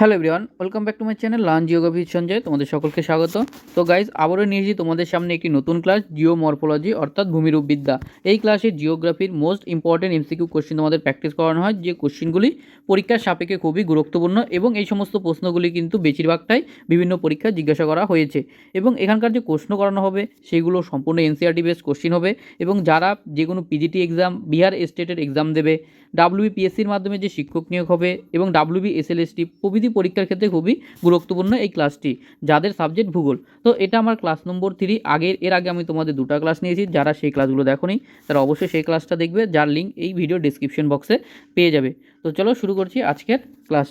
Hello everyone, welcome back to my channel learn geography Sanjay, তোমাদের সকলকে স্বাগত। তো গাইজ আবারও নিয়েছি তোমাদের সামনে একটি নতুন ক্লাস জিও মরফোলজি অর্থাৎ ভূমিরূপবিদ্যা। এই ক্লাসে জিওগ্রাফির মোস্ট ইম্পর্টেন্ট এমসিকিউ কোশ্চেন তোমাদের প্র্যাকটিস করানো হয়, যে কোশ্চেনগুলি পরীক্ষার সাপেক্ষে খুবই গুরুত্বপূর্ণ এবং এই সমস্ত প্রশ্নগুলি কিন্তু বেশিরভাগটাই বিভিন্ন পরীক্ষায় জিজ্ঞাসা করা হয়েছে। এবং এখানকার যে প্রশ্ন করানো হবে, সেগুলো সম্পূর্ণ এনসিআরটি বেস কোশ্চেন হবে এবং যারা যে কোনো পিজিটি এক্সাম বিহার স্টেটের এক্সাম দেবে ডাব্লিউবিপিএসসির মাধ্যমে যে শিক্ষক নিয়োগ হবে এবং ডাব্লিউবি এসএলএসটি প্রভৃতি পরীক্ষার ক্ষেত্রে খুবই গুরুত্বপূর্ণ এই ক্লাসটি, যাদের সাবজেক্ট ভূগোল। তো এটা আমার ক্লাস নম্বর থ্রি। আগের, এর আগে আমি তোমাদের দুটো ক্লাস নিয়েছি। যারা সেই ক্লাসগুলো দেখো দেখোনি, তারা অবশ্যই সেই ক্লাসটা দেখবে। যার লিঙ্ক এই ভিডিও ডিসক্রিপশন বক্সে পেয়ে যাবে। তো চলো শুরু করছি আজকের ক্লাস।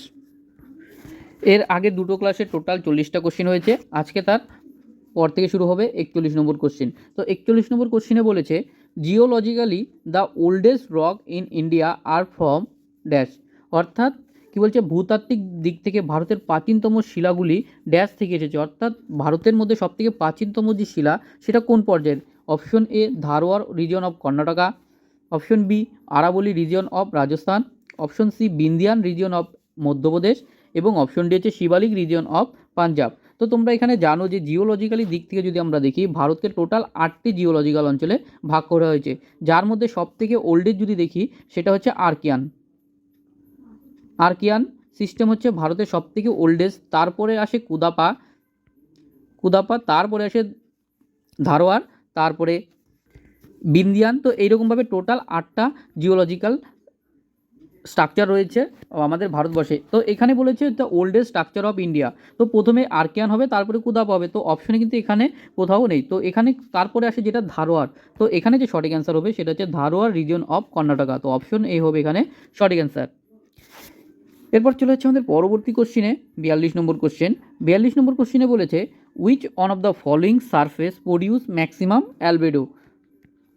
এর আগে দুটো ক্লাসে টোটাল চল্লিশটা কোশ্চেন হয়েছে। আজকে তার পর থেকে শুরু হবে একচল্লিশ নম্বর কোশ্চেন তো একচল্লিশ নম্বর কোশ্চেনে বলেছে geologically the oldest rock in India are from dash. অর্থাৎ কী বলছে? ভূতাত্ত্বিক দিক থেকে ভারতের প্রাচীনতম শিলাগুলি ড্যাশ থেকে এসেছে। অর্থাৎ ভারতের মধ্যে সবথেকে প্রাচীনতম যে শিলা, সেটা কোন পর্যায়ের? Option A Dharwar region of Karnataka option B, আরাবলি region of Rajasthan option C, Vindhyan region of Madhya Pradesh. এবং অপশন ডি হচ্ছে শিবালিক রিজিয়ন অফ পাঞ্জাব তো তোমরা এখানে জানো যে জিওলজিক্যালি দিক থেকে যদি আমরা দেখি, ভারতকে টোটাল আটটি জিওলজিক্যাল অঞ্চলে ভাগ করা হয়েছে। যার মধ্যে সবথেকে ওল্ডেস্ট যদি দেখি, সেটা হচ্ছে আর্কিয়ান। আর্কিয়ান সিস্টেম হচ্ছে ভারতের সবথেকে ওল্ডেস্ট তারপরে আসে কুদাপা। কুদাপা, তারপরে আসে ধারোয়ার তারপরে বিন্দিয়ান। তো এইরকমভাবে টোটাল আটটা জিওলজিক্যাল স্ট্রাকচার রয়েছে আমাদের ভারতবর্ষে। তো এখানে বলেছে the oldest structure of India তো প্রথমে আর্কিয়ান হবে, তারপরে কুদাপ হবে। তো অপশনে কিন্তু এখানে কোথাও নেই। তো এখানে তারপরে আসে যেটা ধারোয়ার তো এখানে যে সঠিক অ্যান্সার হবে, সেটা হচ্ছে ধারোয়ার রিজন অফ কর্ণাটকা তো অপশন এ হবে এখানে সঠিক অ্যান্সার এরপর চলে হচ্ছে আমাদের পরবর্তী কোশ্চিনে বিয়াল্লিশ নম্বর কোশ্চেন বিয়াল্লিশ নম্বর কোশ্চিনে বলেছে which one of the following surface produce maximum albedo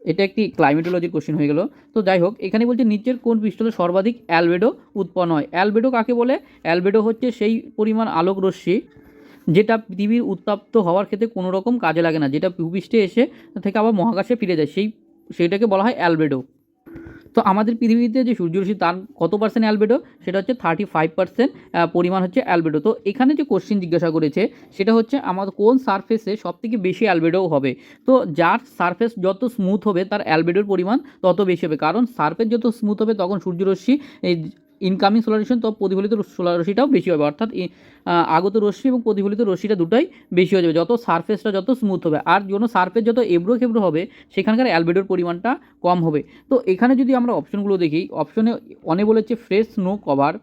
এটা একটি ক্লাইমেটোলজির কোশ্চেন হয়ে গেল। তো যাই হোক এখানে বলছে, নিচের কোন পৃষ্ঠতে সর্বাধিক অ্যালবেডো উৎপন্ন হয়? অ্যালবেডো কাকে বলে? অ্যালবেডো হচ্ছে সেই পরিমাণ আলোক রশ্মি যেটা পৃথিবীর উত্তাপ্ত হওয়ার ক্ষেত্রে কোনো রকম কাজে লাগে না। যেটা ভূপৃষ্ঠে এসে থেকে আবার মহাকাশে ফিরে যায়। সেই, সেইটাকে বলা হয় অ্যালবেডো তো আমাদের পৃথিবীতে যে সূর্যরশ্মি তার কত পার্সেন্ট অ্যালবেডো? সেটা হচ্ছে থার্টি ফাইভ পার্সেন্ট পরিমাণ হচ্ছে অ্যালবেডো। তো এখানে যে কোশ্চেন জিজ্ঞাসা করেছে, সেটা হচ্ছে আমাদের কোন সারফেসে সবথেকে বেশি অ্যালবেডো হবে? তো যার সারফেস যত স্মুথ হবে, তার অ্যালবেডোর পরিমাণ তত বেশি হবে। কারণ সারফেস যত স্মুথ হবে, তখন সূর্যরশ্মি ইনকামিং সোলারেশন তো প্রতিফলিত সোলারশ্মিটাও বেশি হবে। অর্থাৎ আগত রশ্মি এবং প্রতিফলিত রশ্মিটা দুটাই বেশি হয়ে যাবে। যত সারফেসটা যত স্মুথ হবে। আর যখন সারফেস যত এবড়ো খেবড়ো হবে, সেখানকার অ্যালবেডোর পরিমাণটা কম হবে। তো এখানে যদি আমরা অপশনগুলো দেখি অপশনে অনে বলেছে fresh snow cover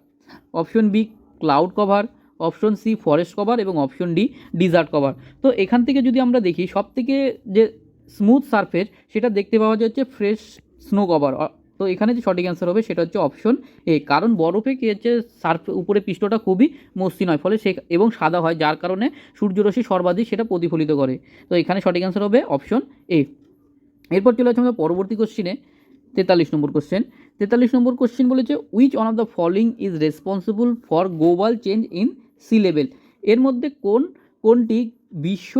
option B cloud cover option C forest cover এবং অপশন ডি ডিজার্ট কভার তো এখান থেকে যদি আমরা দেখি সব থেকে যে স্মুথ সারফেস সেটা দেখতে পাওয়া যাচ্ছে ফ্রেশ স্নো কভার তো এখানে যে সঠিক অ্যান্সার হবে সেটা হচ্ছে অপশন এ কারণ বরফে কী হচ্ছে সার্ফ উপরে পৃষ্ঠটা খুবই মসৃণ হয়, ফলে সে এবং সাদা হয়, যার কারণে সূর্যরশ্মি সর্বাধিক সেটা প্রতিফলিত করে। তো এখানে সঠিক অ্যান্সার হবে অপশন এ এরপর চলে আসছে আমাদের পরবর্তী কোশ্চিনে তেতাল্লিশ নম্বর কোশ্চেন তেতাল্লিশ নম্বর কোশ্চেন বলেছে which one of the following is responsible for global change in sea level এর মধ্যে কোন কোনটি বিশ্ব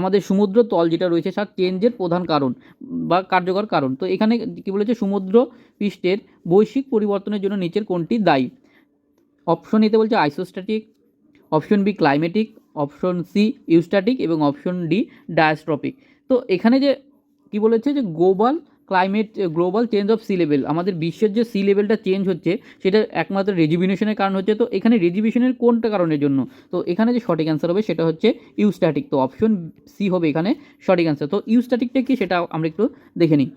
আমাদের সমুদ্র তল যেটা রয়েছে সার চেঞ্জের প্রধান কারণ বা কার্যকর কারণ। তো এখানে কী বলেছে? সমুদ্র পৃষ্ঠের বৈশ্বিক পরিবর্তনের জন্য নিচের কোনটি দায়ী? অপশন এতে বলছে isostatic option B climatic option C eustatic এবং অপশন ডি ডায়াস্ট্রপিক তো এখানে যে কি বলেছে? যে global climate global change of sea level আমাদের বিশ্বের যে সি লেভেলটা চেঞ্জ হচ্ছে, সেটা একমাত্র রেজিভিনেশনের কারণ হচ্ছে, তো এখানে রেজিভিনেশনের কোনটা কারণের জন্য? তো এখানে যে সঠিক অ্যান্সার হবে, সেটা হচ্ছে ইউস্ট্যাটিক তো অপশন সি হবে এখানে সঠিক অ্যান্সার তো ইউস্ট্যাটিকটা কি, সেটা আমরা একটু দেখে নিই।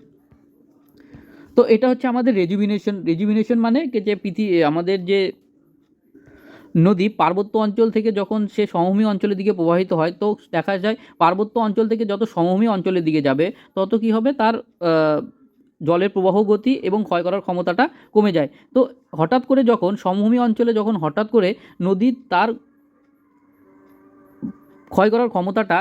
তো এটা হচ্ছে আমাদের রেজুভিনেশন রেজুভিনেশন মানে যে পৃথিবী আমাদের যে নদী পার্বত্য অঞ্চল থেকে যখন সে সমভূমি অঞ্চলের দিকে প্রবাহিত হয়, তো দেখা যায় পার্বত্য অঞ্চল থেকে যত সমভূমি অঞ্চলের দিকে যাবে, তত কি হবে তার জলের প্রবাহ গতি এবং ক্ষয় করার ক্ষমতাটা কমে যায়। তো হঠাৎ করে যখন সমভূমি অঞ্চলে যখন হঠাৎ করে নদী তার ক্ষয় করার ক্ষমতাটা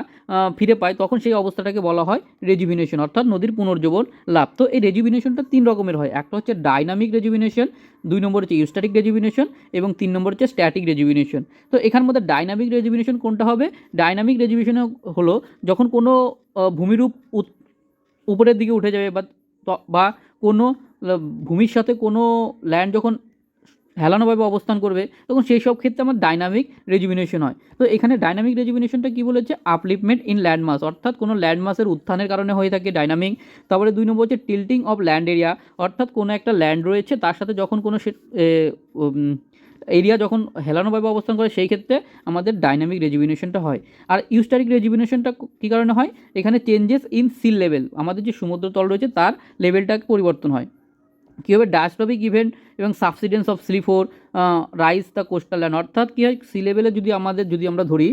ফিরে পায়, তখন সেই অবস্থাটাকে বলা হয় রেজুভিনেশন অর্থাৎ নদীর পুনর্জীবন লাভ। তো এই রেজুভিনেশনটা তিন রকমের হয়। একটা হচ্ছে ডাইনামিক রেজুভিনেশন দুই নম্বর হচ্ছে ইউস্ট্যাটিক রেজুভিনেশন এবং তিন নম্বর হচ্ছে স্ট্যাটিক রেজুভিনেশন তো এখান মধ্যে ডাইনামিক রেজুভিনেশন কোনটা হবে? ডাইনামিক রেজুভিনেশন হলো যখন কোনো ভূমিরূপ উপরের দিকে উঠে যাবে বা বা কোনো ভূমির সাথে কোনো ল্যান্ড যখন হেলানোভাবে অবস্থান করবে, তখন সেই সব ক্ষেত্রে আমার ডাইনামিক রেজুমিনেশন হয়। তো এখানে ডাইনামিক রেজুমিনেশনটা কী বলেছে? আপলিপমেন্ট ইন ল্যান্ডমাস অর্থাৎ কোনো ল্যান্ডমাসের উত্থানের কারণে হয়ে থাকে ডাইনামিক তারপরে দুই নম্বর হচ্ছে টিল্টিং অফ ল্যান্ড এরিয়া অর্থাৎ কোনো একটা ল্যান্ড রয়েছে, তার সাথে যখন কোনো সে এরিয়া যখন হেলানোভাবে অবস্থান করে, সেই ক্ষেত্রে আমাদের ডাইনামিক রেজুমিনেশনটা হয়। আর ইউস্টারিক রেজুমিনেশনটা কী কারণে হয়? এখানে চেঞ্জেস ইন সিল লেভেল আমাদের যে সমুদ্র তল রয়েছে, তার লেভেলটা পরিবর্তন হয়। কী হবে? ডায়াস্টপিক ইভেন্ট এবং subsidence of sea floor rise the coastal land অর্থাৎ কী হয়? সি লেভেলে যদি আমাদের, যদি আমরা ধরি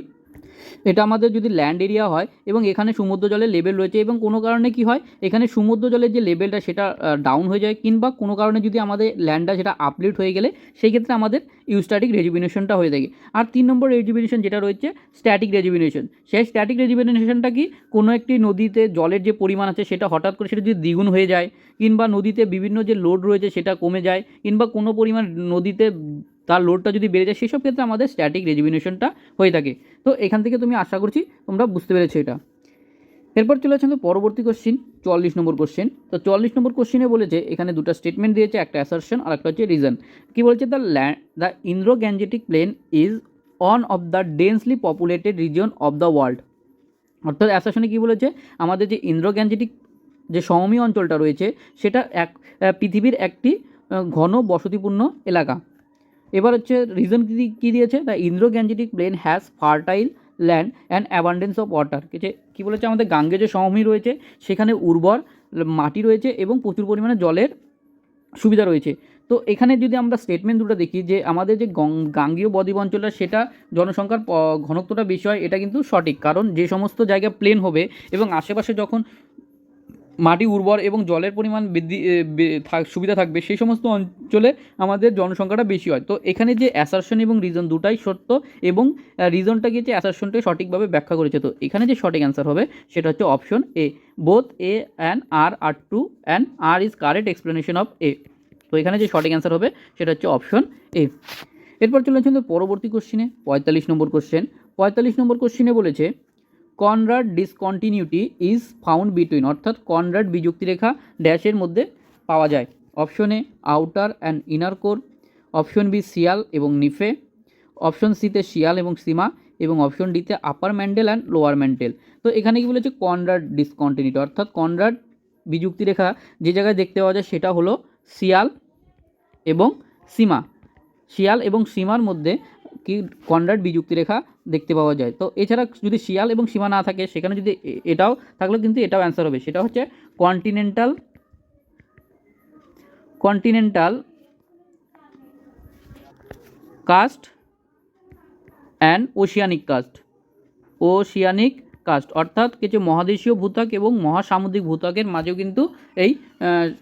এটা আমাদের যদি ল্যান্ড এরিয়া হয় এবং এখানে সমুদ্র জলের লেভেল রয়েছে এবং কোনো কারণে কি হয়, এখানে সমুদ্র জলের যে লেভেলটা সেটা ডাউন হয়ে যায় কিংবা কোনো কারণে যদি আমাদের ল্যান্ডটা সেটা আপলিফ্ট হয়ে গেলে, সেই ক্ষেত্রে আমাদের ইউস্ট্যাটিক রেজুবিনেশনটা হয়ে থাকে। আর তিন নম্বর রেজুবিনেশন যেটা রয়েছে স্ট্যাটিক রেজুবিনেশন সেই স্ট্যাটিক রেজুবিনেশনটা কি কোনো একটি নদীতে জলের যে পরিমাণ আছে সেটা হঠাৎ করে সেটা যদি দ্বিগুণ হয়ে যায় কিংবা নদীতে বিভিন্ন যে লোড রয়েছে সেটা কমে যায় কিংবা কোনো পরিমাণ নদীতে তার লোডটা যদি বেড়ে যায়, সেসব ক্ষেত্রে আমাদের স্ট্যাটিক রেজুবিনেশনটা হয়ে থাকে। তো এখান থেকে তুমি আশা করছি তোমরা বুঝতে পেরেছ এটা। এরপর চলে আসছেন তো পরবর্তী কোশ্চিন চুয়াল্লিশ নম্বর কোশ্চেন তো চুয়াল্লিশ নম্বর কোশ্চিনে বলেছে এখানে দুটো স্টেটমেন্ট দিয়েছে, একটা অ্যাসারশন আর একটা হচ্ছে রিজন কী বলছে? The land the Indo Gangetic plain is one of the densely populated region of the world অর্থাৎ অ্যাসারশনে কী বলেছে? আমাদের যে ইন্দ্রো গ্যাঞ্জেটিক যে সমভূমি অঞ্চলটা রয়েছে, সেটা এক পৃথিবীর একটি ঘন বসতিপূর্ণ এলাকা। এবার হচ্ছে রিজন কী কী দিয়েছে? The Indo Gangetic plain has fertile land and abundance of water কী বলেছে আমাদের? গাঙ্গে যে সমভূমি রয়েছে, সেখানে উর্বর মাটি রয়েছে এবং প্রচুর পরিমাণে জলের সুবিধা রয়েছে। তো এখানে যদি আমরা স্টেটমেন্ট দুটো দেখি, যে আমাদের যে গাঙ্গীয় বদ্বীপ অঞ্চলটা, সেটা জনসংখ্যার ঘনত্বটা বেশি হয়, এটা কিন্তু সঠিক। কারণ যে সমস্ত জায়গা প্লেন হবে এবং আশেপাশে যখন মাটি উর্বর এবং জলের পরিমাণ বৃদ্ধি সুবিধা থাকবে, সেই সমস্ত অঞ্চলে আমাদের জনসংখ্যাটা বেশি হয়। তো এখানে যে অ্যাসারশন এবং রিজন দুটাই সত্য এবং রিজনটা গিয়ে যে অ্যাসারশনটাই সঠিকভাবে ব্যাখ্যা করেছে, তো এখানে যে সঠিক অ্যান্সার হবে সেটা হচ্ছে option A both A and R are true and R is correct explanation of A তো এখানে যে সঠিক অ্যান্সার হবে সেটা হচ্ছে অপশন এ এরপর চলে আসছেন পরবর্তী কোশ্চিনে পঁয়তাল্লিশ নম্বর কোশ্চেন পঁয়তাল্লিশ নম্বর কোশ্চিনে বলেছে Conrad discontinuity is found between, অর্থাৎ কনরাড বিযুক্তি রেখা ড্যাশের মধ্যে পাওয়া যায়। Option A, outer and inner core, option B, sial এবং নিফে, অপশন সিতে শিয়াল এবং সীমা, এবং অপশন ডিতে upper mantle and lower mantle তো এখানে কি বলেছে? কনরাড ডিসকন্টিনিউটি, অর্থাৎ কনরাড বিযুক্তি রেখা যে জায়গায় দেখতে পাওয়া যায় সেটা হলো শিয়াল এবং সীমা। শিয়াল এবং সীমার মধ্যে কি কনরাড বিযুক্তি রেখা দেখতে পাওয়া যায়। তো এছাড়া যদি শিয়াল এবং সীমা না থাকে, সেখানে যদি এটাও থাকলে কিন্তু এটাও অ্যান্সার হবে। সেটা হচ্ছে continental continental crust and oceanic crust oceanic crust. অর্থাৎ কিছু মহাদেশীয় ভূত্বক এবং মহাসামুদ্রিক ভূত্বকের মাঝেও কিন্তু এই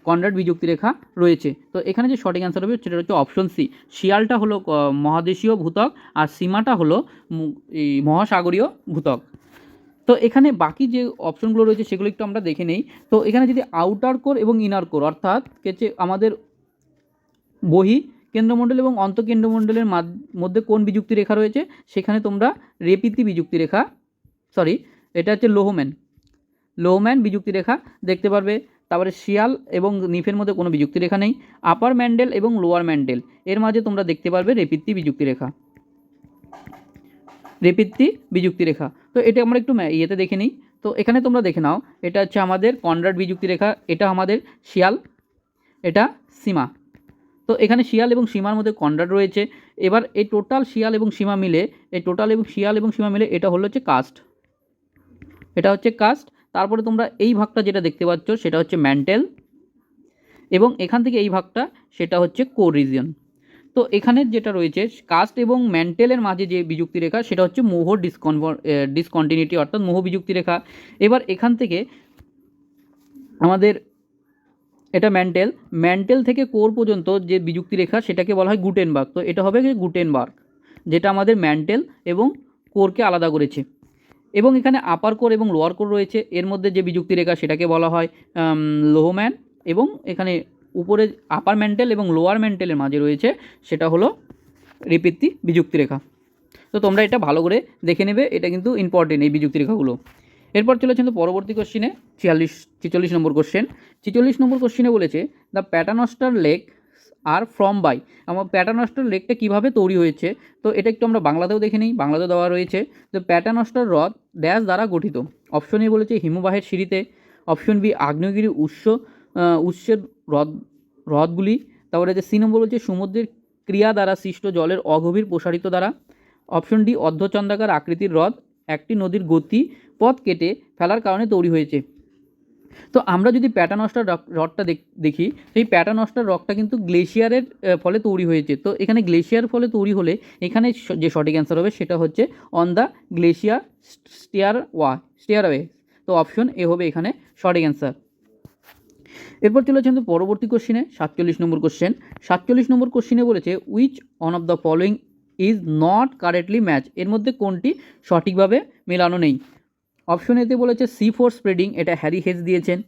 কনরাড বিযুক্তি রেখা রয়েছে। তো এখানে যে সঠিক অ্যান্সার হবে সেটা হচ্ছে অপশন সি শিয়ালটা হলো মহাদেশীয় ভূতক আর সীমাটা হলো এই মহাসাগরীয় ভূত্বক। তো এখানে বাকি যে অপশনগুলো রয়েছে সেগুলো একটু আমরা দেখে নেই। তো এখানে যদি আউটার কোর এবং ইনার কোর অর্থাৎ হচ্ছে আমাদের বহি কেন্দ্রমণ্ডল এবং অন্তঃকেন্দ্রমণ্ডলের মধ্যে কোন বিযুক্তি রেখা রয়েছে? সেখানে তোমরা রেপিতি বিযুক্তি রেখা সরি এটা হচ্ছে লোহম্যান লোহম্যান বিযুক্তি রেখা দেখতে পারবে, তারপরে শিয়াল এবং নিফের মধ্যে কোনো বিযুক্তি রেখা নেই। আপার ম্যান্ডেল এবং লোয়ার ম্যান্ডেল, এর মাঝে তোমরা দেখতে পারবে রেপিত্তি বিযুক্তি রেখা রেপিত্তি বিযুক্তি রেখা তো এটা আমরা একটু ইয়েতে দেখে নিই। তো এখানে তোমরা দেখে নাও, এটা হচ্ছে আমাদের কনরাড বিযুক্তি রেখা এটা আমাদের শিয়াল, এটা সীমা। তো এখানে শিয়াল এবং সীমার মধ্যে কনরাড রয়েছে। এবার এই টোটাল শিয়াল এবং সীমা মিলে, এই টোটাল এবং শিয়াল এবং সীমা মিলে এটা হলো হচ্ছে কাস্ট। এটা হচ্ছে কাস্ট তারপরে তোমরা এই ভাগটা যেটা দেখতে পাচ্ছ সেটা হচ্ছে ম্যান্টেল এবং এখান থেকে এই ভাগটা সেটা হচ্ছে কোর রিজিয়ন তো এখানে যেটা রয়েছে কাস্ট এবং ম্যান্টেলের মাঝে যে বিযুক্তি রেখা, সেটা হচ্ছে মোহ ডিসকনভার ডিসকন্টিনিউটি অর্থাৎ মোহ বিযুক্তি রেখা। এবার এখান থেকে আমাদের এটা ম্যান্টেল ম্যান্টেল থেকে কোর পর্যন্ত যে বিযুক্তি রেখা, সেটাকে বলা হয় গুটেনবার্গ তো এটা হবে কি গুটেনবার্গ যেটা আমাদের ম্যান্টেল এবং কোরকে আলাদা করেছে। এবং এখানে আপার কোর এবং লোয়ার কোর রয়েছে। এর মধ্যে যে বিযুক্তি রেখা সেটাকে বলা হয় লোহম্যান এবং এখানে উপরে আপার ম্যান্টেল এবং লোয়ার ম্যান্টেলের মাঝে রয়েছে, সেটা হলো রিপিত্তি বিযুক্তি রেখা তো তোমরা এটা ভালো করে দেখে নেবে, এটা কিন্তু ইম্পর্টেন্ট এই বিযুক্তি রেখাগুলো এরপর চলেছেন তো পরবর্তী কোশ্চিনে ছিয়াল্লিশ, ছিচল্লিশ নম্বর কোশ্চেন ছিচল্লিশ নম্বর কোশ্চিনে বলেছে the paternoster lake are from by আমার প্যাটার্নস্টার লেকটা কীভাবে তৈরি হয়েছে? তো এটা একটু আমরা বাংলাতেও দেখে নিই। বাংলাতেও দেওয়া রয়েছে। তো প্যাটার্নস্টার হ্রদ ড্যাশ দ্বারা গঠিত। অপশন এ বলেছে হিমবাহের সিঁড়িতে। অপশন বি আগ্নেয়গিরি উৎস উৎসের হ্রদ হ্রদগুলি তারপরে যে সি নম্বর বলছে, সমুদ্রের ক্রিয়া দ্বারা সৃষ্ট জলের অগভীর প্রসারিত দ্বারা। অপশন ডি অর্ধচন্দ্রাকার আকৃতির হ্রদ একটি নদীর গতি, পথ কেটে ফেলার কারণে তৈরি হয়েছে। তো আমরা যদি প্যাটানস্টার রকটা দেখি সেই প্যাটানস্টার রকটা কিন্তু গ্লেশিয়ারের ফলে তৈরি হয়েছে। তো এখানে গ্লেশিয়ার ফলে তৈরি হলে এখানে যে সঠিক অ্যান্সার হবে সেটা হচ্ছে অন দ্য গ্লেশিয়ার স্টিয়ার ওয়া স্টিয়ারওয়ে তো অপশন এ হবে এখানে সঠিক অ্যান্সার এরপর চলে কিন্তু পরবর্তী কোশ্চিনে সাতচল্লিশ নম্বর কোশ্চেন সাতচল্লিশ নম্বর কোশ্চিনে বলেছে which one of the following is not correctly match এর মধ্যে কোনটি সঠিকভাবে মেলানো নেই? অপশন এতে বলেছে সি ফোর স্প্রেডিং এটা হ্যারি হেজ দিয়েছেন।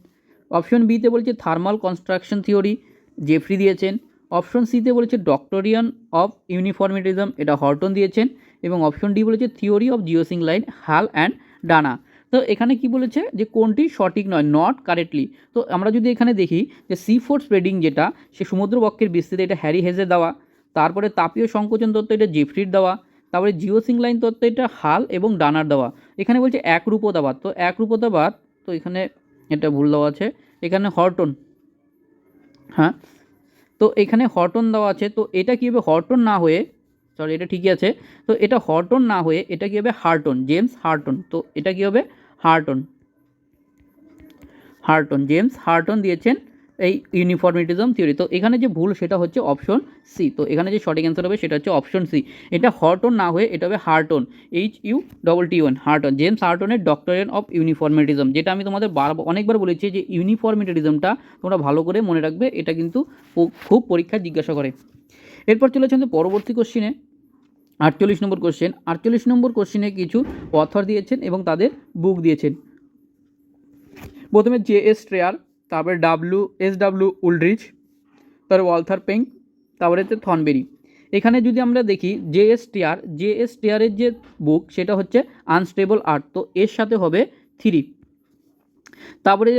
অপশন বিতে বলেছে থার্মাল কনস্ট্রাকশন থিওরি জেফরি দিয়েছেন। অপশন সিতে বলেছে ডক্টরিয়ান অফ ইউনিফর্মিটিজম এটা হর্টন দিয়েছেন। এবং অপশন ডি বলেছে theory of geosyncline Hall and Dana তো এখানে কি বলেছে যে কোনটি সঠিক নয় নট কারেক্টলি তো আমরা যদি এখানে দেখি যে সি ফোর স্প্রেডিং যেটা, সে সমুদ্রবক্ষের বিস্তৃতি, এটা হ্যারি হেজে দেওয়া। তারপরে তাপীয় সংকোচন তত্ত্ব, এটা জেফরির দেওয়া। তারপরে জিওসিং লাইন তত্ত্ব এটা হাল এবং ডানার দেওয়া। এখানে বলছে একরূপতাবাদ তো একরূপতাবাদ তো এখানে এটা ভুল দেওয়া আছে। এখানে হর্টন হ্যাঁ? তো এখানে হর্টন দেওয়া আছে। তো এটা কী হবে হর্টন না হয়ে সরি এটা ঠিকই আছে। তো এটা হর্টন না হয়ে এটা কী হবে হার্টন, জেমস হার্টন, তো এটা কী হবে হার্টন হার্টন, জেমস হার্টন দিয়েছেন এই ইউনিফর্মিটিজম থিওরি তো এখানে যে ভুল, সেটা হচ্ছে অপশন সি তো এখানে যে সঠিক অ্যান্সার হবে, সেটা হচ্ছে অপশন সি এটা হর্টন না হয়ে, এটা হবে Hutton H U double T one Hutton James হার্টনের doctrine of uniformitarianism যেটা আমি তোমাদের বার, অনেকবার বলেছি যে ইউনিফর্মিটিজমটা তোমরা ভালো করে মনে রাখবে, এটা কিন্তু খুব পরীক্ষায় জিজ্ঞাসা করে। এরপর চলে আসছে পরবর্তী কোশ্চিনে আটচল্লিশ নম্বর কোশ্চেন আটচল্লিশ নম্বর কোশ্চেনে কিছু অথর দিয়েছেন এবং তাদের বুক দিয়েছেন। প্রথমে জে এস ট্রেয়ার তারপরে ডাব্লু এস ডাব্লু উলড্রিচ তারপরে ওয়ালথার পেং তারপরে হচ্ছে থনবেরি এখানে যদি আমরা দেখি J S Tear J S টিয়ারের যে বুক সেটা হচ্ছে আনস্টেবল আর্ট তো এর সাথে হবে থ্রি তারপরে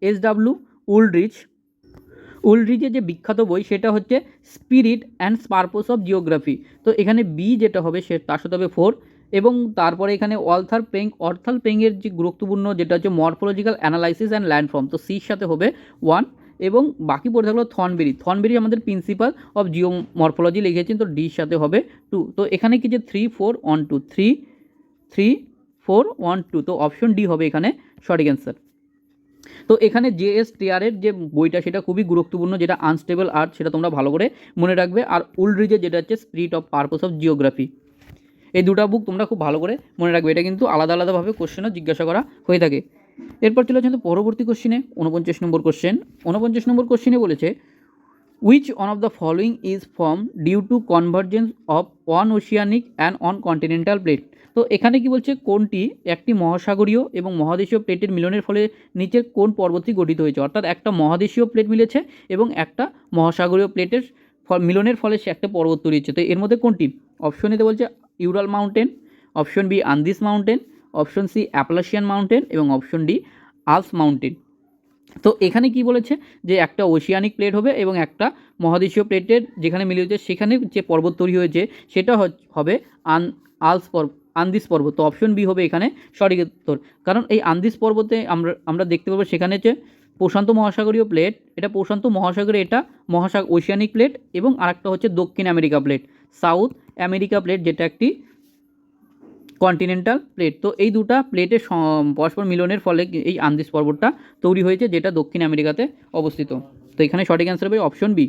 এস ডাব্লু উলড্রিচ উলড্রিচের যে বিখ্যাত বই, সেটা হচ্ছে spirit and purpose of geography তো এখানে বি যেটা হবে সে, তার সাথে হবে ফোর এবং তারপরে এখানে অলথার পেং, অর্থাল পেংয়ের যে গুরুত্বপূর্ণ যেটা হচ্ছে মরফোলজিক্যাল অ্যানালাইসিস অ্যান্ড ল্যান্ডফর্ম তো সির সাথে হবে ওয়ান। এবং বাকি পড়ে থাকল থনবেরি থনবেরি আমাদের প্রিন্সিপাল অফ জিও মরফোলজি লিখেছেন, তো ডির সাথে হবে টু। তো এখানে কি যে three, four, one, two, three three, four, one, two, তো অপশন ডি হবে এখানে সঠিক অ্যান্সার। তো এখানে জে এস টিয়ারের যে বইটা, সেটা খুবই গুরুত্বপূর্ণ, যেটা আনস্টেবল আর্ট, সেটা তোমরা ভালো করে মনে রাখবে। আর উলড্রিজের যেটা হচ্ছে spirit of purpose of geography. এই দুটা বুক তোমরা খুব ভালো করে মনে রাখবে। এটা কিন্তু আলাদা আলাদাভাবে কোশ্চেনও জিজ্ঞাসা করা হয়ে থাকে। এরপর চলে যাচ্ছে পরবর্তী কোশ্চেনে উনপঞ্চাশ নম্বর কোশ্চেন উনপঞ্চাশ নম্বর কোশ্চেনে বলেছে which one of the following is form due to convergence of one oceanic and one continental plate তো এখানে কি বলছে, কোনটি একটি মহাসাগরীয় এবং মহাদেশীয় প্লেটের মিলনের ফলে নিচের কোন পর্বতটি গঠিত হয়েছে? অর্থাৎ একটা মহাদেশীয় প্লেট মিলেছে এবং একটা মহাসাগরীয় প্লেটের মিলনের ফলে সে একটা পর্বত তৈরি হচ্ছে তো এর মধ্যে কোনটি? অপশন এতে বলছে Ural mountain, option B Andes mountain, option C Appalachian mountain এবং অপশন ডি আলস মাউন্টেন। তো এখানে কি বলেছে? যে একটা ওশিয়ানিক প্লেট হবে এবং একটা মহাদেশীয় প্লেটের যেখানে মিলে হয়েছে সেখানে যে পর্বত তৈরি হয়েছে, সেটা হবে আন আলস পর্বত আন্দিস পর্বত। তো অপশন বি হবে এখানে সঠিক উত্তর কারণ এই আন্দিস পর্বতে আমরা আমরা দেখতে পাবো সেখানে যে প্রশান্ত মহাসাগরীয় প্লেট, এটা প্রশান্ত মহাসাগরে এটা মহাসাগর ওশিয়ানিক প্লেট এবং আরেকটা হচ্ছে দক্ষিণ America plate. South America plate যেটা একটি কন্টিনেন্টাল প্লেট তো এই দুটা প্লেটের পরস্পর মিলনের ফলে এই আন্দিস পর্বতটা তৈরি হয়েছে, যেটা দক্ষিণ আমেরিকাতে অবস্থিত। তো এখানে সঠিক অ্যান্সার হবে অপশন বি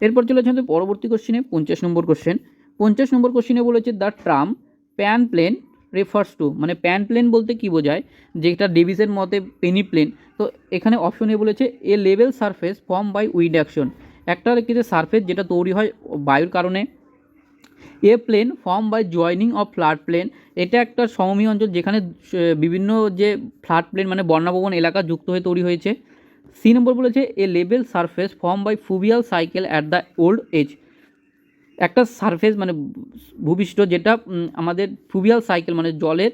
এরপর চলে যাচ্ছে পরবর্তী কোশ্চেনে পঞ্চাশ নম্বর কোশ্চেন পঞ্চাশ নম্বর কোশ্চেনে বলেছে the term pan plain refers to মানে প্যান প্লেন বলতে কি বোঝায়? যেটা ডেভিসের মতে পেনি প্লেন তো এখানে অপশনে বলেছে a level surface form by wind action একটা কিছু সারফেস যেটা তৈরি হয় বায়ুর কারণে a plain form by joining of flood plain এটা একটা সমভূমি অঞ্চল যেখানে বিভিন্ন যে ফ্লাড প্লেন মানে বন্যাভবন এলাকা যুক্ত হয়ে তৈরি হয়েছে। সি নম্বর বলেছে a level surface form by fluvial cycle at the old age একটা সারফেস মানে ভূপৃষ্ঠ যেটা আমাদের ফ্লুভিয়াল সাইকেল মানে জলের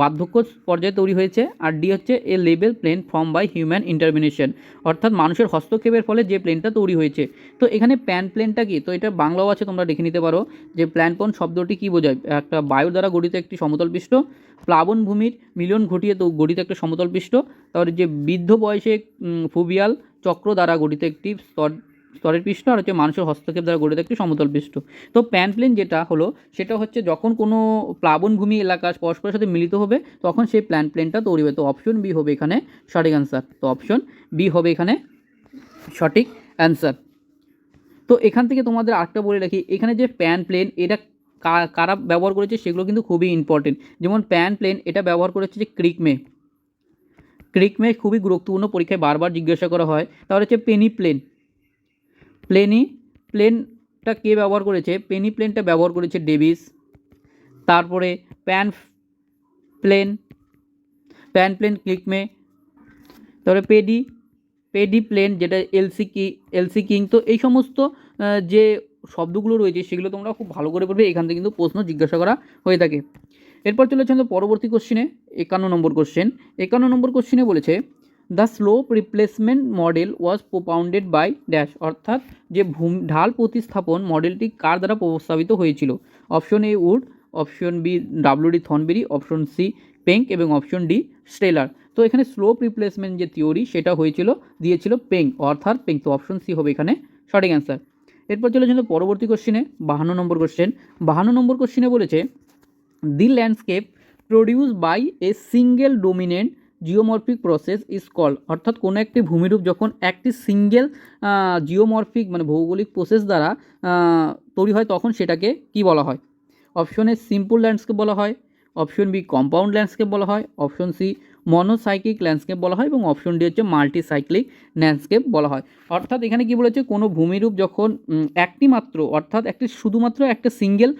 বার্ধক্য পর্যায়ে তৈরি হয়েছে আর ডি হচ্ছে a level plain form by human intervention অর্থাৎ মানুষের হস্তক্ষেপের ফলে যে প্লেনটা তৈরি হয়েছে তো এখানে প্যান প্লেনটা কি তো এটা বাংলাও আছে তোমরা দেখে নিতে পারো যে প্ল্যানপন শব্দটি কী বোঝায় একটা বায়ুর দ্বারা গঠিত একটি সমতল পৃষ্ঠ প্লাবন ভূমির মিলন ঘটিয়ে তো গঠিত একটা সমতল পৃষ্ঠ তারপরে যে বৃদ্ধ বয়সে ফুবিয়াল চক্র দ্বারা গঠিত একটি স্তর স্তরের পৃষ্ঠ আর হচ্ছে মানুষের হস্তক্ষেপ দ্বারা গড়ে একটি সমতল পৃষ্ঠ। তো প্যান প্লেন যেটা হলো, সেটা হচ্ছে যখন কোনো প্লাবনভূমি এলাকা পরস্পরের সাথে মিলিত হবে, তখন সেই প্ল্যান প্লেনটা তৈরি হবে। তো অপশন বি হবে এখানে সঠিক অ্যান্সার তো অপশন বি হবে এখানে সঠিক অ্যান্সার তো এখান থেকে তোমাদের আরেকটা বলে রাখি, এখানে যে প্যান প্লেন, এটা কারা ব্যবহার করেছে সেগুলো কিন্তু খুবই ইম্পর্টেন্ট যেমন প্যান প্লেন, এটা ব্যবহার করেছে যে ক্রিকমে ক্রিকমে খুবই গুরুত্বপূর্ণ পরীক্ষায় বারবার জিজ্ঞাসা করা হয়। তাহলে হচ্ছে পেনি প্লেন। প্লেনি প্লেনটা কে ব্যবহার করেছে? পেনি প্লেনটা ব্যবহার করেছে ডেভিস। তারপরে প্যান প্লেন প্যান প্লেন ক্লিকমে। তারপরে পেডি পেডি প্লেন, যেটা এলসি কি, এলসি কিং। তো এই সমস্ত যে শব্দগুলো রয়েছে, সেগুলো তোমরা খুব ভালো করে পড়বে, এখান থেকে কিন্তু প্রশ্ন জিজ্ঞাসা করা হয়ে থাকে। এরপর চলে যাচ্ছে পরবর্তী কোশ্চেনে একান্ন নম্বর কোশ্চেন একান্ন নম্বর কোশ্চেনে বলেছে the slope replacement model was propounded by dash অর্থাৎ যে ভূম, ঢাল প্রতিস্থাপন মডেলটি কার দ্বারা প্রস্তাবিত হয়েছিল? Option A Wood option B WD Thornbury option C Penck এবং অপশন ডি স্টেলার তো এখানে স্লোপ রিপ্লেসমেন্ট যে থিওরি সেটা হয়েছিল, দিয়েছিল পেঙ্ক অর্থাৎ পেঙ্ক তো অপশন সি হবে এখানে, সঠিক অ্যান্সার এরপর চলে যাচ্ছে পরবর্তী কোশ্চেনে বাহান্ন নম্বর কোশ্চেন বাহান্ন নম্বর কোশ্চেনে বলেছে the landscape produce by a single dominant geomorphic process is call অর্থাৎ কোনো একটি ভূমিরূপ যখন একটি সিঙ্গেল জিওমরফিক মানে ভৌগোলিক প্রসেস দ্বারা তৈরি হয়, তখন সেটাকে কি বলা হয়? অপশন এ সিম্পল ল্যান্ডস্কেপ বলা হয়। অপশন বি কম্পাউন্ড ল্যান্ডস্কেপ বলা হয়। অপশন সি মনোসাইক্লিক ল্যান্ডস্কেপ বলা হয় এবং অপশন ডি হচ্ছে মাল্টি সাইক্লিক ল্যান্ডস্কেপ বলা হয়। অর্থাৎ এখানে কি বলেছে? কোনো ভূমিরূপ যখন একটি মাত্র, অর্থাৎ একটি শুধুমাত্র একটা সিঙ্গেল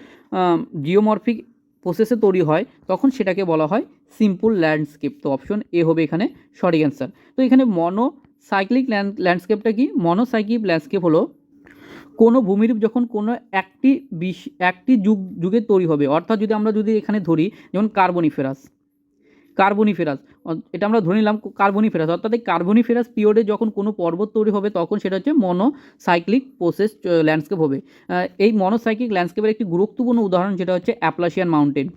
জিওমরফিক প্রসেসে তৈরি হয়, তখন সেটাকে বলা হয় সিম্পল ল্যান্ডস্কেপ তো অপশন এ হবে এখানে সঠিক অ্যান্সার তো এখানে মনো সাইক্লিক ল্যান্ডস্কেপটা কি? মনোসাইক্লিক ল্যান্ডস্কেপ হলো কোনো ভূমিরূপ যখন কোনো একটি বিশ একটি যুগ, যুগে তৈরি হবে। অর্থাৎ যদি আমরা যদি এখানে ধরি, যেমন কার্বনিফেরাস কার্বনিফেরাস এটা আমরা ধরে নিলাম কার্বনিফেরাস অর্থাৎ এই কার্বনিফেরাস পিরিয়ডে যখন কোনো পর্বত তৈরি হবে, তখন সেটা হচ্ছে মনোসাইক্লিক প্রসেস ল্যান্ডস্কেপ হবে। এই মনোসাইক্লিক ল্যান্ডস্কেপের একটি গুরুত্বপূর্ণ উদাহরণ যেটা হচ্ছে অ্যাপ্লাসিয়ান মাউন্টেন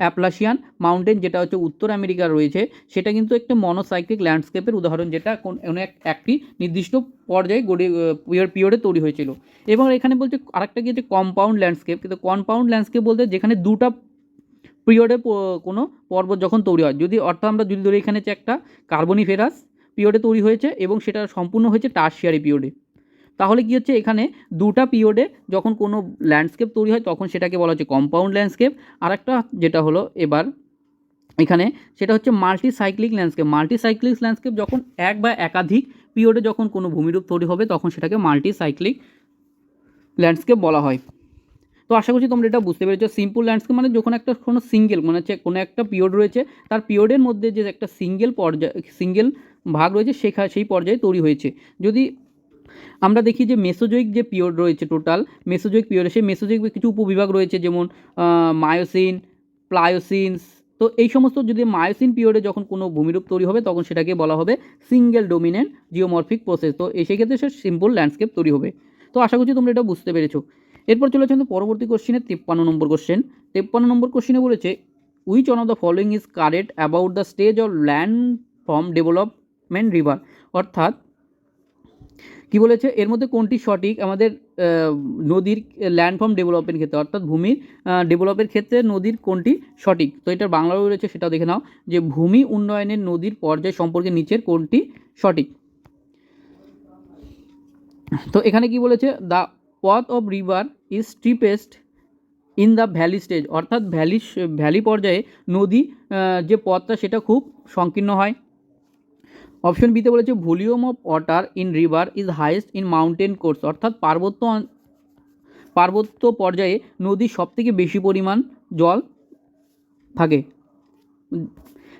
অ্যাপ্লাসিয়ান মাউন্টেন যেটা হচ্ছে উত্তর আমেরিকার রয়েছে, সেটা কিন্তু একটা মনোসাইক্লিক ল্যান্ডস্কেপের উদাহরণ যেটা কোন কোনো এক- একটি নির্দিষ্ট পর্যায়ে গড়ে পিরিয়ডে তৈরি হয়েছিল। এবং এখানে বলছে আরেকটা কি হচ্ছে কম্পাউন্ড ল্যান্ডস্কেপ কিন্তু কম্পাউন্ড ল্যান্ডস্কেপ বলতে যেখানে দুটা পিরিয়ডে কোনো পর্বত যখন তৈরি হয়, যদি অর্থাৎ আমরা যদি ধরি এখানে হচ্ছে একটা কার্বনিফেরাস পিরিয়ডে তৈরি হয়েছে এবং সেটা সম্পূর্ণ হয়েছে টার্সিয়ারি পিরিয়ডে, তাহলে কি হচ্ছে এখানে দুটা পিরিয়ডে যখন কোনো ল্যান্ডস্কেপ তৈরি হয়, তখন সেটাকে বলা হচ্ছে কম্পাউন্ড ল্যান্ডস্কেপ। আরেকটা যেটা হলো এবার এখানে সেটা হচ্ছে multi cyclic landscape. Multi cyclic landscape যখন এক বা একাধিক পিরিয়ডে যখন কোনো ভূমিরূপ তৈরি হবে, তখন সেটাকে মাল্টি সাইক্লিক ল্যান্ডস্কেপ বলা হয়। তো আশা করছি তোমরা এটা বুঝতে পেরেছ। সিম্পল ল্যান্ডস্কেপ মানে যখন একটা কোনো সিঙ্গেল মানে হচ্ছে কোনো একটা পিরিয়ড রয়েছে, তার পিরিয়ডের মধ্যে যে একটা সিঙ্গেল পর্যায় সিঙ্গেল ভাগ রয়েছে, সেখা, সেই পর্যায়ে তৈরি হয়েছে। যদি আমরা দেখি যে মেসোজয়িক যে পিরিয়ড রয়েছে টোটাল মেসোজৈক পিরিয়ডে সেই মেসোজয়িক কিছু উপবিভাগ রয়েছে, যেমন মায়োসিন প্লায়োসিনস তো এই সমস্ত যদি মায়োসিন পিরিয়ডে যখন কোনো ভূমিরূপ তৈরি হবে, তখন সেটাকে বলা হবে সিঙ্গেল ডোমিনেন্ট জিওমরফিক প্রসেস তো এই সেক্ষেত্রে সে সিম্পল ল্যান্ডস্কেপ তৈরি হবে। তো আশা করছি তোমরা এটা বুঝতে পেরেছ। এরপর চলে আমাদের পরবর্তী কোশ্চেনে তিপ্পান্ন নম্বর কোশ্চেন তিপ্পান্ন নম্বর কোশ্চেনে বলেছে which one of the following is correct about the stage of land form development river অর্থাৎ, কি বলেছে? এর মধ্যে কোনটি সঠিক? আমাদের নদীর ল্যান্ডফর্ম ডেভেলপের ক্ষেত্রে, অর্থাৎ ভূমির ডেভেলপের ক্ষেত্রে নদীর কোনটি সঠিক? তো এটার বাংলাও রয়েছে সেটা দেখে নাও, যে ভূমি উন্নয়নের নদীর পর্যায় সম্পর্কে নিচের কোনটি সঠিক? তো এখানে কি বলেছে? The path of river is steepest in the valley stage অর্থাৎ ভ্যালি ভ্যালি পর্যায়ে নদী যে পথটা সেটা খুব সংকীর্ণ হয়। অপশন বিতে বলেছে volume of water in river is highest in mountain course অর্থাৎ পার্বত্য পার্বত্য পর্যায়ে নদীর সবথেকে বেশি পরিমাণ জল থাকে।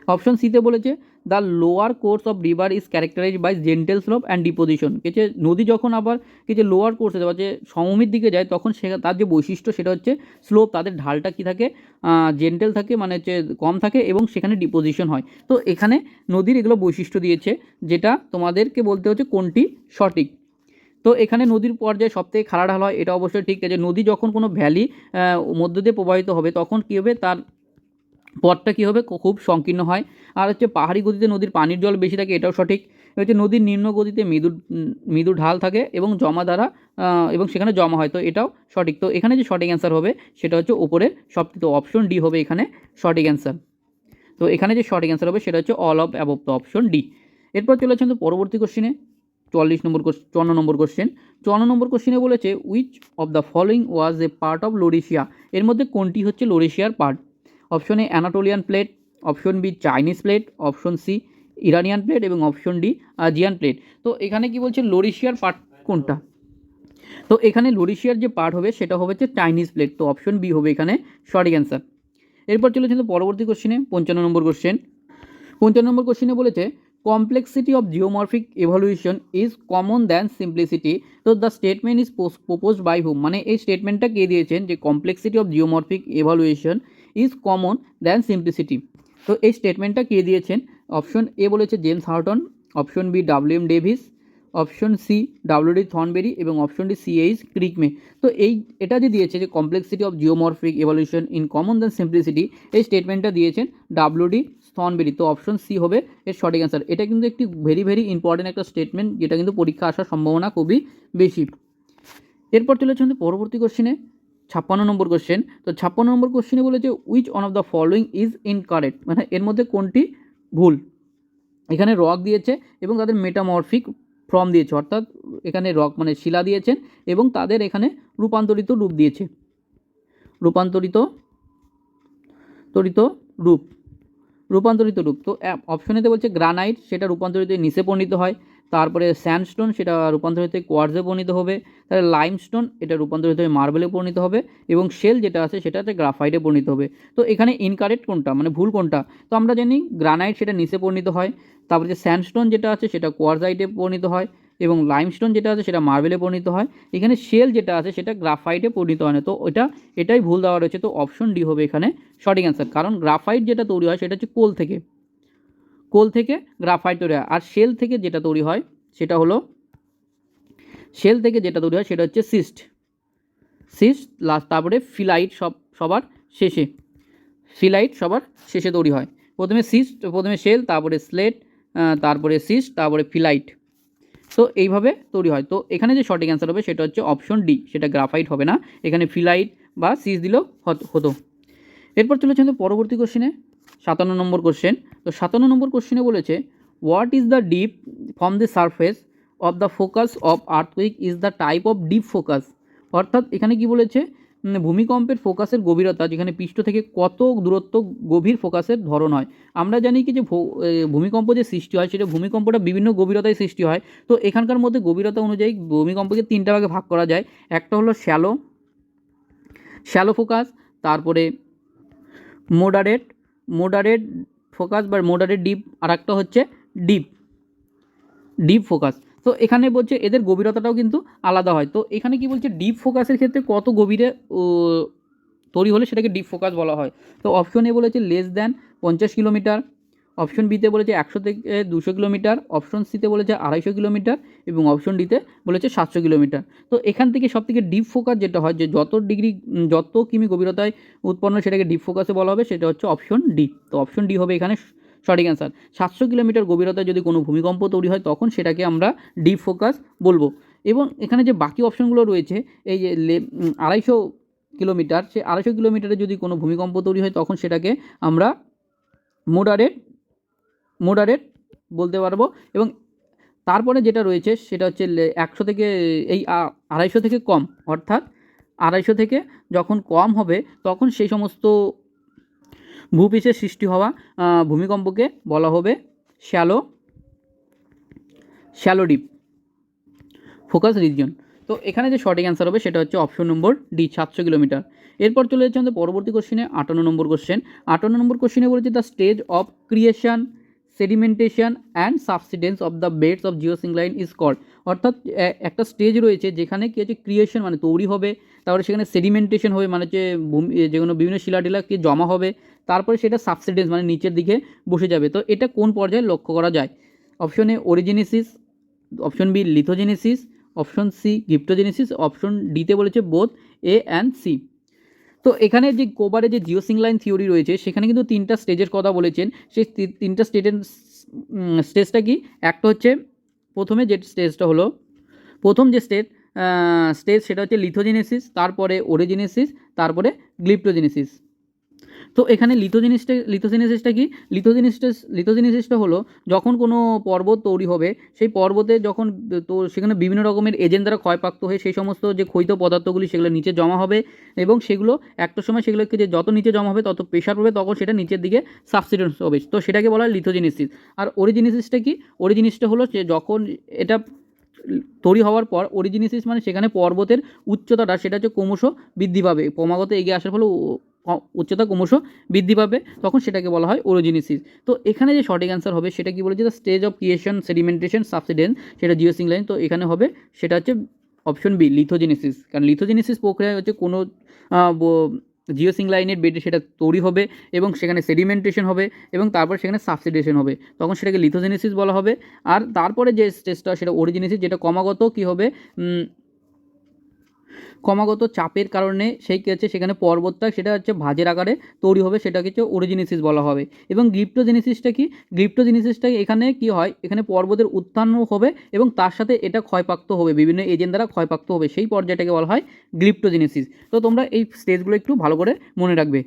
অপশন সিতে বলেছে the lower course of river is characterize by gentle slope and deposition কে যে নদী যখন আবার কি যে লোয়ার কোর্সে বা যে সমভূমির দিকে যায়, তখন সে তার যে বৈশিষ্ট্য সেটা হচ্ছে স্লোপ তাদের ঢালটা কী থাকে? জেন্টেল থাকে মানে হচ্ছে কম থাকে এবং সেখানে ডিপোজিশন হয়। তো এখানে নদীর এগুলো বৈশিষ্ট্য দিয়েছে, যেটা তোমাদেরকে বলতে হচ্ছে কোনটি সঠিক। তো এখানে নদীর পর্যায়ে সবথেকে খাড়া ঢাল হয়, এটা অবশ্যই ঠিক। আছে, নদী যখন কোনো ভ্যালি মধ্য দিয়ে প্রবাহিত হবে, তখন কী হবে? তার পথটা কী হবে? খুব সংকীর্ণ হয়। আর হচ্ছে পাহাড়ি গতিতে নদীর পানির জল বেশি থাকে, এটাও সঠিক। হচ্ছে নদীর নিম্ন গতিতে মৃদু মৃদু ঢাল থাকে এবং জমা দ্বারা এবং সেখানে জমা হয়, তো এটাও সঠিক। তো এখানে যে সঠিক অ্যান্সার হবে, সেটা হচ্ছে ওপরে তো অপশন ডি হবে এখানে সঠিক অ্যান্সার তো এখানে যে সঠিক অ্যান্সার হবে, সেটা হচ্ছে অল অফ অ্যাবভ তো অপশন ডি এরপর চলে আসছেন তো পরবর্তী কোশ্চেনে চুয়াল্লিশ নম্বর চুয়ান্ন নম্বর কোশ্চেন চুয়ান্ন নম্বর কোশ্চেনে বলেছে which of the following was a part of Laurasia এর মধ্যে কোনটি হচ্ছে লোরেশিয়ার part option A Anatolian plate, option B Chinese plate, option C Iranian plate এবং অপশন ডি আজিয়ান প্লেট। তো এখানে কি বলছে লোরেশিয়ার পার্ট কোনটা? তো এখানে লোরেশিয়ার যে পার্ট হবে সেটা হবে হচ্ছে চাইনিজ প্লেট। তো অপশন বি হবে এখানে সঠিক অ্যান্সার। এরপর চলে কিন্তু পরবর্তী কোশ্চেনে, পঞ্চান্ন নম্বর কোশ্চেন। পঞ্চান্ন নম্বর কোশ্চেনে বলেছে complexity of geomorphic evaluation is common than simplicity তো the statement is propose by whom মানে এই স্টেটমেন্টটা কে দিয়েছেন যে complexity of geomorphic evaluation is common than simplicity তো এই স্টেটমেন্টটা কে দিয়েছেন? অপশন এ বলেছে James Hutton option B W M Davis option C WD Thornbury এবং অপশন ডি সিএইচ ক্রিকমে তো এই, এটা যে দিয়েছে যে complexity of geomorphic evolution in common than simplicity এই স্টেটমেন্টটা দিয়েছেন ডাব্লিউডি স্থনবেরি তো অপশন সি হবে এর সঠিক অ্যান্সার এটা কিন্তু একটি ভেরি ভেরি ইম্পর্টেন্ট একটা স্টেটমেন্ট যেটা কিন্তু পরীক্ষা আসার সম্ভাবনা খুবই বেশি। এরপর চলে যাচ্ছে আমাদের পরবর্তী কোশ্চেনে ছাপ্পান্ন নম্বর কোশ্চেন তো ছাপ্পান্ন নম্বর কোশ্চেনে বলেছে which one of the following is incorrect মানে এর মধ্যে কোনটি ভুল? এখানে রক দিয়েছে এবং তাদের মেটামরফিক ফর্ম দিয়েছে, অর্থাৎ এখানে রক মানে শিলা দিয়েছেন এবং তাদের এখানে রূপান্তরিত রূপ দিয়েছে। রূপান্তরিত তরিত রূপ। রূপান্তরিত রূপ। তো অপশনেতে বলছে গ্রানাইট সেটা রূপান্তরিত নিচে পরিণত হয়। তারপরে স্যান্ডস্টোন সেটা রূপান্তরিত হয়ে কোয়ার্জে পরিণত হবে তাহলে লাইমস্টোন এটা রূপান্তরিত হয়ে মার্বেলে পরিণত হবে এবং শেল যেটা আছে সেটা হচ্ছে গ্রাফাইটে পরিণত হবে। তো এখানে ইনকারেক্ট কোনটা? মানে ভুল কোনটা? তো আমরা জানি গ্রানাইট সেটা নিচে পরিণত হয়, তারপরে যে স্যান্ডস্টোন যেটা আছে সেটা কোয়ার্জাইটে পরিণত হয় এবং লাইমস্টোন যেটা আছে সেটা মার্বেলে পরিণত হয়। এখানে শেল যেটা আছে সেটা গ্রাফাইটে পরিণত হয় না। তো এটা, এটাই ভুল দেওয়া রয়েছে। তো অপশন ডি হবে এখানে সঠিক অ্যান্সার কারণ গ্রাফাইট যেটা তৈরি হয় সেটা হচ্ছে কোল থেকে। কোল থেকে গ্রাফাইট তৈরি হয়। আর শেল থেকে যেটা তৈরি হয়, সেটা হলো, শেল থেকে যেটা তৈরি হয়, সেটা হচ্ছে সিস্ট। সিস্ট লাস্ট তারপরে ফিলাইট সব, সবার শেষে, ফিলাইট সবার শেষে তৈরি হয়। প্রথমে সিস্ট, প্রথমে শেল, তারপরে স্লেট তারপরে সিস্ট, তারপরে ফিলাইট। তো এইভাবে তৈরি হয়। তো এখানে যে সঠিক অ্যান্সার হবে, সেটা হচ্ছে অপশন ডি সেটা গ্রাফাইট হবে না। এখানে ফিলাইট বা সিস দিলেও হত- এরপর চলেছে আমাদের পরবর্তী কোশ্চেনে সাতান্ন নম্বর কোশ্চেন তো সাতান্ন নম্বর কোশ্চেনে বলেছে what is the deep from the surface of the focus of earthquake is the type of deep focus অর্থাৎ এখানে কি বলেছে? ভূমিকম্পের ফোকাসের গভীরতা, যেখানে পৃষ্ঠ থেকে কত দূরত্ব গভীর ফোকাসের ধরন হয়। আমরা জানি কি যে ভূমিকম্প যে সৃষ্টি হয়, সেটা ভূমিকম্পটা বিভিন্ন গভীরতায় সৃষ্টি হয়। তো এখানকার মধ্যে গভীরতা অনুযায়ী ভূমিকম্পকে তিনটা ভাগে ভাগ করা যায়। একটা হলো শ্যালো শ্যালো ফোকাস তারপরে মোডারেট মোডারেট ফোকাস বা মোডারেট ডিপ আর একটা হচ্ছে ডিপ ডিপ ফোকাস তো এখানে বলছে এদের গভীরতাটাও কিন্তু আলাদা হয়। তো এখানে কি বলছে? ডিপ ফোকাসের ক্ষেত্রে কত গভীরে তৈরি হলে সেটাকে ডিপ ফোকাস বলা হয়। তো অপশন এ বলেছে লেস দ্যান পঞ্চাশ কিলোমিটার অপশন বিতে বলেছে একশো থেকে দুশো কিলোমিটার, অপশন সিতে বলেছে আড়াইশো কিলোমিটার এবং অপশন ডিতে বলেছে সাতশো কিলোমিটার। তো এখান থেকে সব থেকে ডিপ ফোকাস যেটা হয়, যে যত ডিগ্রি যত কিমি গভীরতায় উৎপন্ন সেটাকে ডিপ ফোকাসে বলা হবে, সেটা হচ্ছে অপশন ডি তো অপশন ডি হবে এখানে সঠিক অ্যান্সার সাতশো কিলোমিটার গভীরতায় যদি কোনো ভূমিকম্প তৈরি হয়, তখন সেটাকে আমরা ডিপ ফোকাস বলব। এবং এখানে যে বাকি অপশনগুলো রয়েছে, এই যে আড়াইশো কিলোমিটার, সে আড়াইশো কিলোমিটারে যদি কোনো ভূমিকম্প তৈরি হয়, তখন সেটাকে আমরা মোডারেট মোডারেট বলতে পারব এবং তারপরে যেটা রয়েছে সেটা হচ্ছে একশো থেকে এই আড়াইশো থেকে কম, অর্থাৎ আড়াইশো থেকে যখন কম হবে তখন সেই সমস্ত ভূপৃষ্ঠের সৃষ্টি হওয়া ভূমিকম্পকে বলা হবে shallow shallow deep focus region. তো এখানে যে সঠিক অ্যান্সার হবে সেটা হচ্ছে অপশন নম্বর ডি সাতশো কিলোমিটার। এরপর চলে যাচ্ছে আমাদের পরবর্তী কোশ্চেনে আটান্ন নম্বর কোশ্চেন আটান্ন নম্বর কোশ্চেনে বলেছে the stage of creation sedimentation and subsidence of the beds of geo geosyncline is called অর্থাৎ একটা স্টেজ রয়েছে যেখানে কি হচ্ছে ক্রিয়েশন মানে তৈরি হবে, তারপরে সেখানে সেডিমেন্টেশন হবে মানে হচ্ছে ভূমি যেগুলো বিভিন্ন শিলা টিলা কি জমা হবে, তারপরে সেটা সাবসিডেন্স মানে নিচের দিকে বসে যাবে। তো এটা কোন পর্যায়ে লক্ষ্য করা যায়? Option A orogenesis option B lithogenesis option C glyptogenesis option ডিতে বলেছে বোথ এ অ্যান্ড সি তো এখানে যে কোবারে যে জিও লাইন থিওরি রয়েছে, সেখানে কিন্তু তিনটা স্টেজের কথা বলেছেন। সেই তিনটা স্টেজের স্টেজটা কি? একটা হচ্ছে প্রথমে যে স্টেজটা হলো, প্রথম যে স্টেজ স্টেজ সেটা হচ্ছে লিথোজেনেসিস, তারপরে ওরিজিনেসিস, তারপরে গ্লিপ্টোজেনেসিস। তো এখানে লিথোজেনিসটা, লিথোজেনেসিসটা কি? লিথোজেনিসটা লিথোজেনেসিসটা হলো যখন কোনো পর্বত তৈরি হবে, সেই পর্বতে যখন তো সেখানে বিভিন্ন রকমের এজেন্ট দ্বারা ক্ষয়প্রাপ্ত হয়ে সেই সমস্ত যে ক্ষয়িত পদার্থগুলি সেগুলো নিচে জমা হবে এবং সেগুলো একটা সময় সেগুলোকে যে যত নিচে জমা হবে, তত প্রেশার পড়বে তখন সেটা নিচের দিকে সাবসিডেন্স হবে। তো সেটাকে বলা হয় লিথোজেনেসিস। আর অরিজিনেসিসটা কি? অরিজিনিসটা হলো যে যখন এটা তৈরি হওয়ার পর, অরিজিনেসিস মানে সেখানে পর্বতের উচ্চতাটা, সেটা হচ্ছে ক্রমশ বৃদ্ধি পাবে। ক্রমাগত এগিয়ে আসার ফলে উচ্চতা ক্রমশ বৃদ্ধি পাবে, তখন সেটাকে বলা হয় ওরিজিনেসিস তো এখানে যে সঠিক অ্যান্সার হবে, সেটা কি বলেছে? The stage of creation sedimentation subsidence সেটা জিওসিং লাইন তো এখানে হবে, সেটা হচ্ছে অপশন বি লিথোজেনেসিস কারণ লিথোজেনেসিস প্রক্রিয়া হচ্ছে কোনো জিওসিং লাইনের বেডে সেটা তৈরি হবে এবং সেখানে সেডিমেন্টেশন হবে এবং তারপর সেখানে সাবসিডেশন হবে। তখন সেটাকে লিথোজেনেসিস বলা হবে। আর তারপরে যে স্টেজটা সেটা অরিজিনেসিস যেটা ক্রমাগত কী হবে? ক্রমাগত চাপের কারণে সেই কী হচ্ছে, সেখানে পর্বতটা সেটা হচ্ছে ভাজের আকারে তৈরি হবে, সেটাকে হচ্ছে ওরিজিনিসিস বলা হবে। এবং গ্রিপ্টোজেনিসিসটা কি? গ্রিপ্টোজেনিসিসটা এখানে কি হয়? এখানে পর্বতের উত্থান হবে এবং তার সাথে এটা ক্ষয়প্রাপ্ত হবে, বিভিন্ন এজেন্ট দ্বারা ক্ষয়প্রাপ্ত হবে। সেই পর্যায়টাকে বলা হয় গ্রিপ্টোজেনিসিস তো তোমরা এই স্টেজগুলো একটু ভালো করে মনে রাখবে।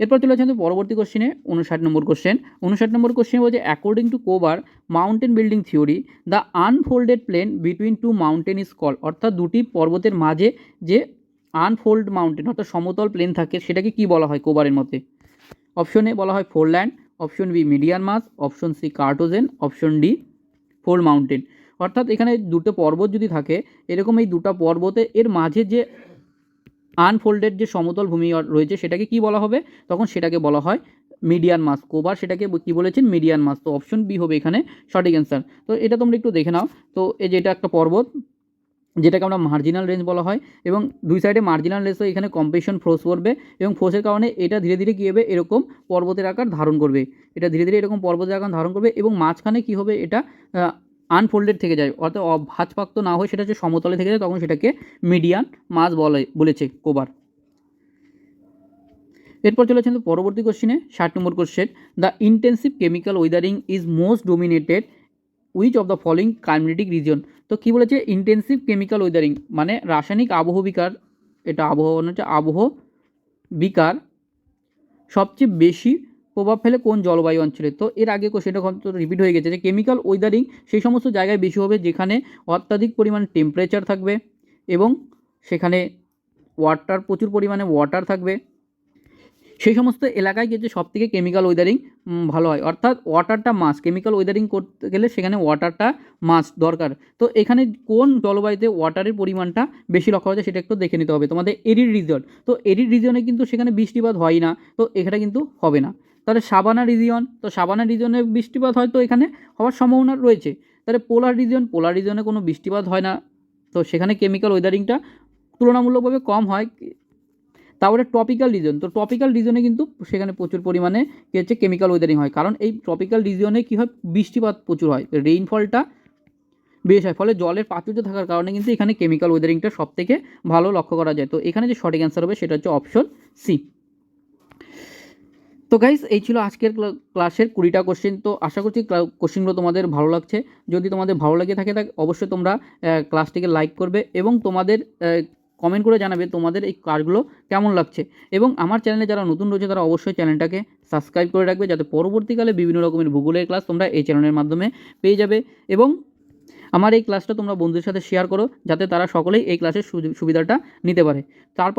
এরপর চলে আমাদের পরবর্তী কোশ্চেনে উনষাট নম্বর কোশ্চেন উনষাট নম্বর কোশ্চেন বলছে according to Kober mountain building theory the unfolded plane between two mountain is call অর্থাৎ দুটি পর্বতের মাঝে যে আনফোল্ড মাউন্টেন অর্থাৎ সমতল প্লেন থাকে, সেটাকে কি বলা হয় কোবারের মতে? অপশন বলা হয় foreland option B median mass option C kratogen option D fold mountain অর্থাৎ এখানে দুটো পর্বত যদি থাকে, এরকম এই দুটো পর্বতে এর মাঝে যে আনফোল্ডেড যে সমতল ভূমি রয়েছে সেটাকে কি বলা হবে? তখন সেটাকে বলা হয় মিডিয়ান মাস কোবার সেটাকে কি বলেছেন? মিডিয়ান মাস তো অপশন বি হবে এখানে সঠিক অ্যান্সার তো এটা তোমরা একটু দেখে নাও। তো এই যে এটা একটা পর্বত, যেটাকে আমরা মার্জিনাল রেঞ্জ বলা হয়, এবং দুই সাইডে মার্জিনাল রেঞ্জ এখানে কম্পেশন ফোর্স করবে এবং ফোর্সের কারণে এটা ধীরে ধীরে কী হবে? এরকম পর্বতের আকার ধারণ করবে। এটা ধীরে ধীরে এরকম পর্বতের আকার ধারণ করবে, এবং মাঝখানে কী হবে? এটা আনফোল্ডেড থেকে যায়। অর্থাৎ অ- না হয়ে সেটা হচ্ছে সমতলে থেকে যায়, তখন সেটাকে মিডিয়ান মাস বলে, বলেছে কোবার। এরপর চলে আসছেন পরবর্তী কোশ্চেনে ষাট number question the intensive chemical weathering is most dominated which of the following climatic region তো কী বলেছে? ইন্টেন্সিভ কেমিক্যাল ওয়েদারিং মানে রাসায়নিক আবহবিকার এটা আবহাওয়া মানে হচ্ছে আবহ বিকার সবচেয়ে বেশি প্রভাব ফেলে কোন জলবায়ু অঞ্চলে। তো এর আগে সেটা রিপিট হয়ে গেছে যে কেমিক্যাল ওয়েদারিং সেই সমস্ত জায়গায় বেশি হবে যেখানে অত্যাধিক পরিমাণ টেম্পারেচার থাকবে এবং সেখানে ওয়াটার প্রচুর পরিমাণে ওয়াটার থাকবে। সেই সমস্ত এলাকায় কিন্তু সব থেকে কেমিক্যাল ওয়েদারিং ভালো হয়। অর্থাৎ ওয়াটারটা মাস কেমিক্যাল ওয়েদারিং করতে গেলে সেখানে ওয়াটারটা মাস দরকার। তো এখানে কোন জলবায়ুতে ওয়াটারের পরিমাণটা বেশি লক্ষ্য হচ্ছে সেটা একটু দেখে নিতে হবে। তোমাদের এরিড রিজন তো এরিড রিজনে কিন্তু সেখানে বৃষ্টিপাত হয় না। তো এখানে কিন্তু হবে না। তাহলে সাবানা রিজিয়ন তো সাবানা রিজনে বৃষ্টিপাত হয়তো এখানে হওয়ার সম্ভাবনা রয়েছে। তাহলে পোলার রিজন পোলার রিজনে কোনো বৃষ্টিপাত হয় না। তো সেখানে কেমিক্যাল ওয়েদারিংটা তুলনামূলকভাবে কম হয়। তারপরে টপিক্যাল রিজন তো টপিক্যাল রিজনে কিন্তু সেখানে প্রচুর পরিমাণে কী হচ্ছে কেমিক্যাল ওয়েদারিং হয়। কারণ এই টপিক্যাল রিজনে কী হয়? বৃষ্টিপাত প্রচুর হয়। রেইনফলটা বেশ হয়। ফলে জলের প্রাচুর্য থাকার কারণে কিন্তু এখানে কেমিক্যাল ওয়েদারিংটা সব থেকে ভালো লক্ষ্য করা যায়। তো এখানে যে সঠিক অ্যান্সার হবে সেটা হচ্ছে অপশন সি তো গাইস এই ছিল আজকের ক্লা- ক্লাসের কুড়িটা কোশ্চেন তো আশা করছি কোশ্চেনগুলো তোমাদের ভালো লাগছে। যদি তোমাদের ভালো লাগে থাকে তাহলে অবশ্যই তোমরা ক্লাসটিকে লাইক করবে এবং তোমাদের কমেন্ট করে জানাবে তোমাদের এই কাজগুলো কেমন লাগছে। এবং আমার চ্যানেলে যারা নতুন রয়েছে, তারা অবশ্যই চ্যানেলটাকে সাবস্ক্রাইব করে রাখবে যাতে পরবর্তীকালে বিভিন্ন রকমের ভূগোলের ক্লাস তোমরা এই চ্যানেলের মাধ্যমে পেয়ে যাবে। এবং আমার এই ক্লাসটা তোমরা বন্ধুদের সাথে শেয়ার করো, যাতে তারা সকলেই এই ক্লাসের সুবিধাটা নিতে পারে। তারপর